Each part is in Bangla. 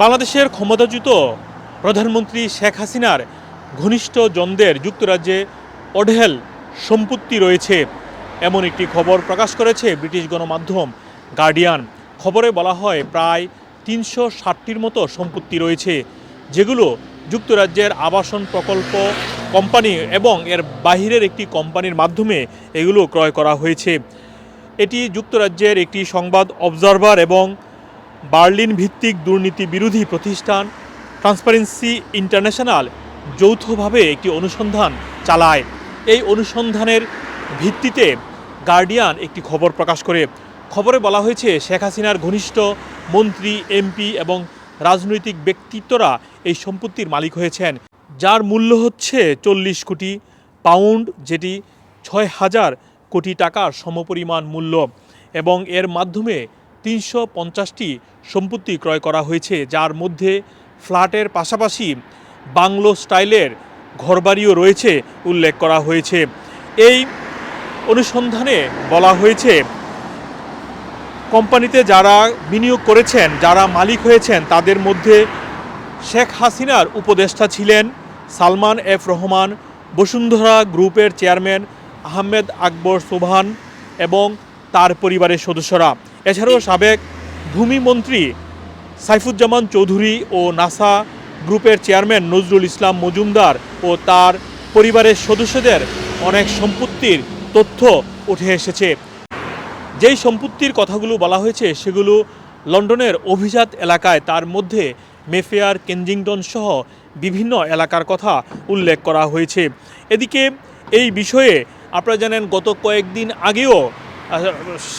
বাংলাদেশের ক্ষমতাচ্যুত প্রধানমন্ত্রী শেখ হাসিনার ঘনিষ্ঠ জনদের যুক্তরাজ্যে অঢেল সম্পত্তি রয়েছে, এমন একটি খবর প্রকাশ করেছে ব্রিটিশ গণমাধ্যম গার্ডিয়ান। খবরে বলা হয়, প্রায় তিনশো ষাটটির মতো সম্পত্তি রয়েছে, যেগুলো যুক্তরাজ্যের আবাসন প্রকল্প কোম্পানি এবং এর বাহিরের একটি কোম্পানির মাধ্যমে এগুলো ক্রয় করা হয়েছে। এটি যুক্তরাজ্যের একটি সংবাদ অবজারভার এবং বার্লিন ভিত্তিক দুর্নীতি বিরোধী প্রতিষ্ঠান ট্রান্সপারেন্সি ইন্টারন্যাশনাল যৌথভাবে একটি অনুসন্ধান চালায়। এই অনুসন্ধানের ভিত্তিতে গার্ডিয়ান একটি খবর প্রকাশ করে। খবরে বলা হয়েছে, শেখ হাসিনার ঘনিষ্ঠ মন্ত্রী, এমপি এবং রাজনৈতিক ব্যক্তিত্বরা এই সম্পত্তির মালিক হয়েছেন, যার মূল্য হচ্ছে চল্লিশ কোটি পাউন্ড, যেটি ছয় হাজার কোটি টাকার সমপরিমাণ মূল্য এবং এর মাধ্যমে তিনশো পঞ্চাশটি সম্পত্তি ক্রয় করা হয়েছে, যার মধ্যে ফ্ল্যাটের পাশাপাশি বাংলো স্টাইলের ঘরবাড়িও রয়েছে, উল্লেখ করা হয়েছে। এই অনুসন্ধানে বলা হয়েছে, কোম্পানিতে যারা বিনিয়োগ করেছেন, যারা মালিক হয়েছেন, তাদের মধ্যে শেখ হাসিনার উপদেষ্টা ছিলেন সালমান এফ রহমান, বসুন্ধরা গ্রুপের চেয়ারম্যান আহমেদ আকবর সোবহান এবং তার পরিবারের সদস্যরা। এছাড়াও সাবেক ভূমিমন্ত্রী সাইফুজ্জামান চৌধুরী ও নাসা গ্রুপের চেয়ারম্যান নজরুল ইসলাম মজুমদার ও তার পরিবারের সদস্যদের অনেক সম্পত্তির তথ্য উঠে এসেছে। যেই সম্পত্তির কথাগুলো বলা হয়েছে, সেগুলো লন্ডনের অভিজাত এলাকায় তার মধ্যে মেফেয়ার কেনজিংটন সহ বিভিন্ন এলাকার কথা উল্লেখ করা হয়েছে। এদিকে এই বিষয়ে আপনারা জানেন, গত কয়েকদিন আগেও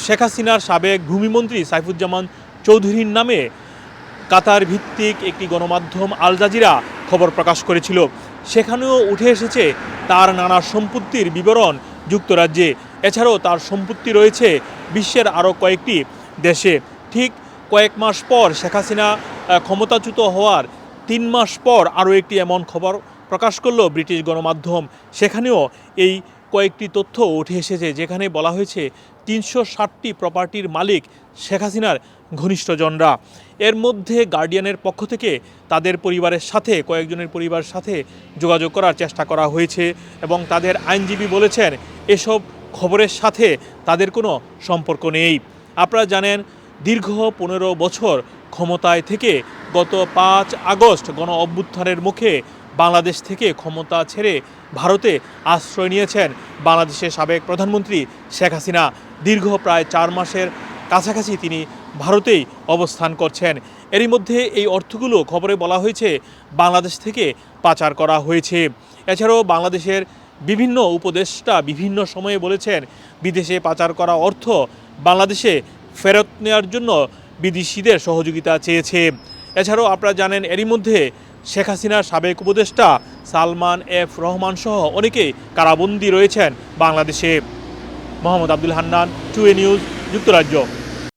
শেখ হাসিনার সাবেক ভূমিমন্ত্রী সাইফুজ্জামান চৌধুরীর নামে কাতার ভিত্তিক একটি গণমাধ্যম আল জাজিরা খবর প্রকাশ করেছিল। সেখানেও উঠে এসেছে তার নানা সম্পত্তির বিবরণ যুক্তরাজ্যে। এছাড়াও তার সম্পত্তি রয়েছে বিশ্বের আরও কয়েকটি দেশে। ঠিক কয়েক মাস পর শেখ হাসিনা ক্ষমতাচ্যুত হওয়ার তিন মাস পর আরও একটি এমন খবর প্রকাশ করল ব্রিটিশ গণমাধ্যম। সেখানেও এই কয়েকটি তথ্য উঠে এসেছে, যেখানে বলা হয়েছে তিনশো ষাটটি প্রপার্টির মালিক শেখ হাসিনার ঘনিষ্ঠজনরা। এর মধ্যে গার্ডিয়ানের পক্ষ থেকে তাদের পরিবারের সাথে, কয়েকজনের পরিবারের সাথে যোগাযোগ করার চেষ্টা করা হয়েছে এবং তাদের আইনজীবী বলেছেন, এসব খবরের সাথে তাদের কোনো সম্পর্ক নেই। আপনারা জানেন, দীর্ঘ পনেরো বছর ক্ষমতায় থেকে গত পাঁচ আগস্ট গণ অভ্যুত্থানের মুখে বাংলাদেশ থেকে ক্ষমতা ছেড়ে ভারতে আশ্রয় নিয়েছেন বাংলাদেশের সাবেক প্রধানমন্ত্রী শেখ হাসিনা। দীর্ঘ প্রায় চার মাসের কাছাকাছি তিনি ভারতেই অবস্থান করছেন। এরই মধ্যে এই অর্থগুলো খবরে বলা হয়েছে, বাংলাদেশ থেকে পাচার করা হয়েছে। এছাড়াও বাংলাদেশের বিভিন্ন উপদেষ্টা বিভিন্ন সময়ে বলেছেন, বিদেশে পাচার করা অর্থ বাংলাদেশে ফেরত নেওয়ার জন্য বিদেশিদের সহযোগিতা চেয়েছে। এছাড়াও আপনারা জানেন, এরই মধ্যে শেখ হাসিনার সাবেক উপদেষ্টা সালমান এফ রহমান সহ অনেকেই কারাবন্দী রয়েছেন বাংলাদেশে। Mohammad Abdul Hannan to a news, যুক্তরাজ্য।